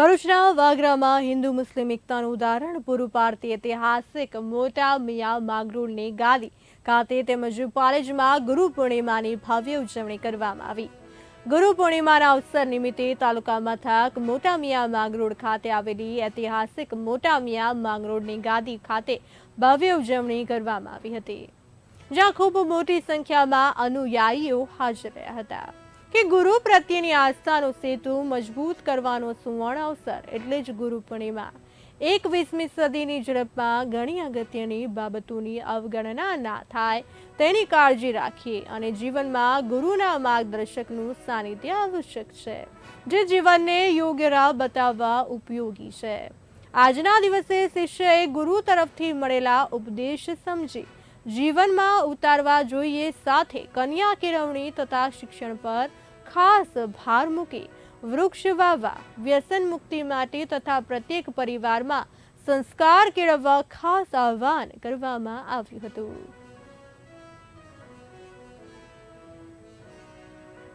ભરૂચના વાગરામાં હિન્દુ મુસ્લિમ એકતાનું ઉદાહરણ. પૂરું પાડતી ઐતિહાસિક મોટા મિયા માગરૂળની ગાદી ખાતે તેમજ પાલેજમાં ગુરુ પૂર્ણિમાની ભવ્ય ઉજવણી કરવામાં આવી. ગુરુ પૂર્ણિમાના અવસર નિમિત્તે તાલુકા મથક મોટા મિયા માંગરોળ ખાતે આવેલી ઐતિહાસિક મોટા મિયા માંગરોળની ગાદી ખાતે ભવ્ય ઉજવણી કરવામાં આવી હતી. જ્યાં ખૂબ મોટી સંખ્યામાં અનુયાયીઓ હાજર રહ્યા હતા. કે ગુરુ પ્રત્યેની આસ્થાનો સેતુ મજબૂત કરવાનો સુવર્ણ અવસર એટલે જ ગુરુ પૂર્ણિમા. એકવીસમી સદીની ઝડપમાં ઘણી અગત્યની બાબતોની અવગણના ના થાય તેની કાળજી રાખીએ અને જીવનમાં ગુરુના માર્ગદર્શકનું સાનિધ્ય આવશ્યક છે, જે જીવનને યોગ્ય રાહ બતાવવા ઉપયોગી છે. આજના દિવસે શિષ્યએ ગુરુ તરફથી મળેલા ઉપદેશ સમજી જીવનમાં ઉતારવા જોઈએ સાથે કન્યા કેળવણી તથા શિક્ષણ પર ખાસ ભાર મૂકી વૃક્ષ વાવવા, વ્યસન મુક્તિ માટે તથા પ્રત્યેક પરિવારમાં સંસ્કાર કેળવવા ખાસ આહ્વાન કરવામાં આવ્યું હતું.